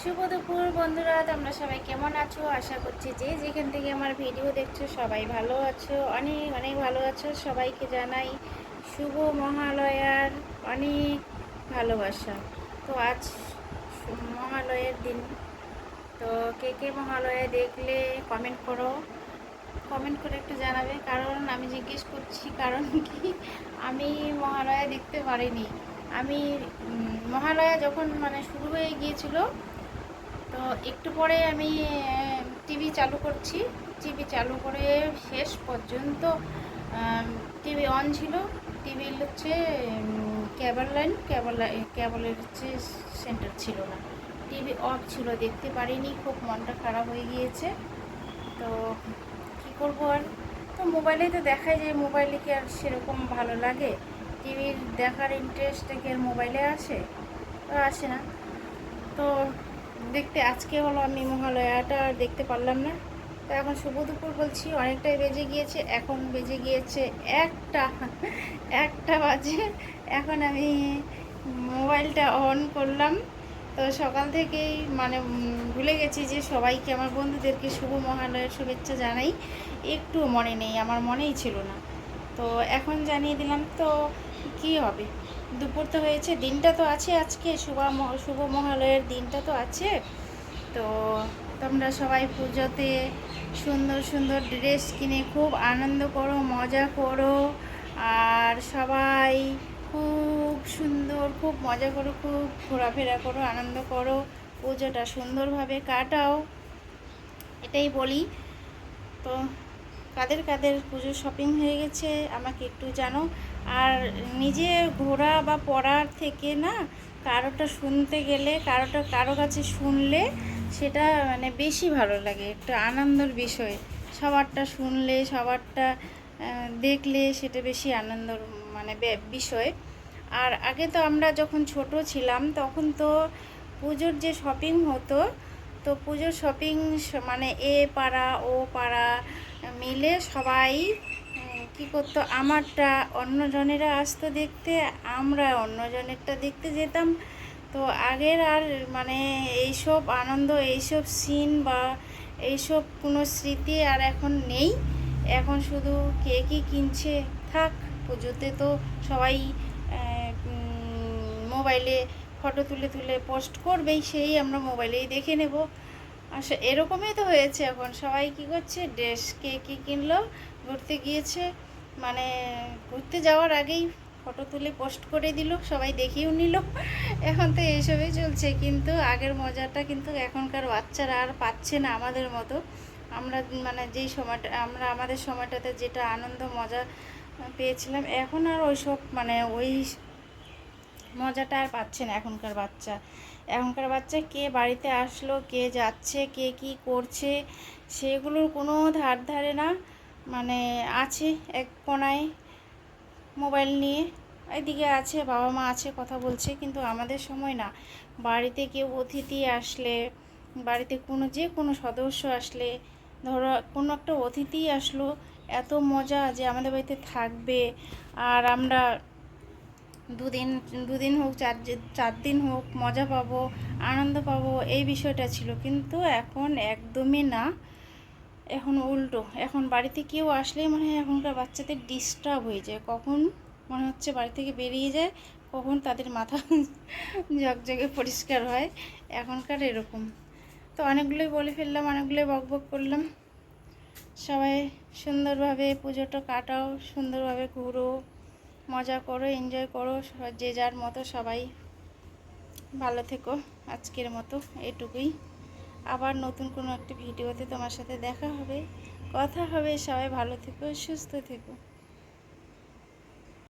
শুভ দুপুর বন্ধুরা, তোমরা সবাই কেমন আছো? আশা করছি যে যেখান থেকে আমার ভিডিও দেখছ সবাই ভালো আছো, অনেক অনেক ভালো আছো। সবাইকে জানাই শুভ মহালয়ার অনেক ভালোবাসা। তো আজ মহালয়ের দিন। তো কে কে মহালয়া দেখলে কমেন্ট করো। কমেন্ট করে একটু জানাবে, কারণ আমি জিজ্ঞেস করছি, কারণ কি আমি মহালয়া দেখতে পারিনি। আমি মহালয়া যখন মানে শুরু হয়ে গিয়েছিল তো একটু পরে আমি টিভি চালু করছি। টিভি চালু করে শেষ পর্যন্ত টিভি অন ছিল। টিভি হচ্ছে ক্যাবল লাইন ক্যাবল ক্যাবলের হচ্ছে সেন্টার ছিল না। টিভি অফ ছিল, দেখতে পারিনি, খুব মনটা খারাপ হয়ে গিয়েছে। তো কী করব আর? তো মোবাইলে তো দেখাই যায় মোবাইলে কি আর সেরকম ভালো লাগে? টিভির দেখার ইন্টারেস্টটা কি আর মোবাইলে আসে? আসে না। তো দেখতে আজকে হলো আমি মহালয়াটা দেখতে পারলাম না। তো এখন শুভ দুপুর বলছি, অনেকটাই বেজে গিয়েছে, এখন বেজে গিয়েছে একটা একটা বাজে। এখন আমি মোবাইলটা অন করলাম। তো সকাল থেকেই মানে ভুলে গেছি যে সবাইকে, আমার বন্ধুদেরকে শুভ মহালয়ার শুভেচ্ছা জানাই। একটু মনে নেই, আমার মনেই ছিল না। তো এখন জানিয়ে দিলাম, তো কি হবে? দুপুর তো হয়েছে, দিনটা তো আছে আজকে, শুভ শুভ মহালয়ের দিনটা তো আছে। তো তোমরা সবাই পুজোতে সুন্দর সুন্দর ড্রেস কিনে খুব আনন্দ করো, মজা করো। আর সবাই খুব সুন্দর, খুব মজা করো, খুব ঘোরাফেরা করো, আনন্দ করো, পুজোটা সুন্দরভাবে কাটাও। এটাই বলি। তো কাদের কাদের পুজো শপিং হয়ে গেছে আমাকে একটু জানো। আর নিজে ঘোরা বা পড়ার থেকে না কারোটা শুনতে গেলে কারোটা কারও কাছে শুনলে সেটা মানে বেশি ভালো লাগে, একটা আনন্দের বিষয়। সবারটা শুনলে, সবারটা দেখলে সেটা বেশি আনন্দর মানে বিষয়। আর আগে তো আমরা যখন ছোট ছিলাম তখন তো পুজোর যে শপিং হতো, তো পুজোর শপিং মানে এ পাড়া, ও পাড়া মিলে সবাই কি করতো? আমারটা অন্যজনেরা আসতো দেখতে, আমরা অন্যজনেরটা দেখতে যেতাম। তো আগের আর মানে এইসব আনন্দ, এইসব সিন বা এইসব কোনো স্মৃতি আর এখন নেই। এখন শুধু কে কী কিনছে? থাক, পুজোতে তো সবাই মোবাইলে ফটো তুলে তুলে পোস্ট করবেই, সেই আমরা মোবাইলেই দেখে নেব। আচ্ছা এরকমই তো হয়েছে এখন। সবাই কি করছে? ড্রেস কে কী কিনলো? ঘুরতে গিয়েছে। মানে ঘুরতে যাওয়ার আগেই ফটো তুলে পোস্ট করে দিল, সবাই দেখিয়েও নিল। এখন তো এইসবই চলছে, কিন্তু আগের মজাটা কিন্তু এখনকার বাচ্চারা আর পাচ্ছে না আমাদের মতো। আমরা মানে যেই সময়টা, আমরা আমাদের সময়টাতে যেটা আনন্দ, মজা পেয়েছিলাম, এখন আর ওইসব মানে ওই মজাটা আর পাচ্ছে না এখনকার বাচ্চা। এখনকার বাচ্চা কে বাড়িতে আসলো, কে যাচ্ছে, কে কি করছে, সেগুলোর কোনো ধার ধারে না। মানে আছে এক কোনায় মোবাইল নিয়ে। এদিকে আছে, বাবা মা আছে, কথা বলছে, কিন্তু আমাদের সময় না। বাড়িতে কেউ অতিথি আসলে, বাড়িতে কোনো, যে কোনো সদস্য আসলে, ধরো কোনো একটা অতিথি আসলো, এত মজা যে আমাদের বাড়িতে থাকবে। আর আমরা দুদিন দুদিন হোক, চার চার দিন হোক মজা পাবো, আনন্দ পাবো, এই বিষয়টা ছিল। কিন্তু এখন একদমই না। এখন উল্টো। এখন বাড়িতে কেউ আসলেই মনে হয় এখনকার বাচ্চাদের ডিস্টার্ব হয়ে যায়। কখন মনে হচ্ছে বাড়ি থেকে বেরিয়ে যায়, কখন তাদের মাথা ঝকঝকে পরিষ্কার হয়। এখনকার এরকম। তো অনেকগুলোই বলে ফেললাম, অনেকগুলোই বক বক করলাম। সবাই সুন্দরভাবে পুজোটা কাটাও, সুন্দরভাবে ঘুরো, মজা করো এনজয় করো যে যার মতো সবাই ভালো থেকো। আজকের মতো এটুকুই। আবার নতুন কোনো একটা ভিডিওতে তোমার সাথে দেখা হবে। কথা হবে, সবাই ভালো থেকো, সুস্থ থেকো।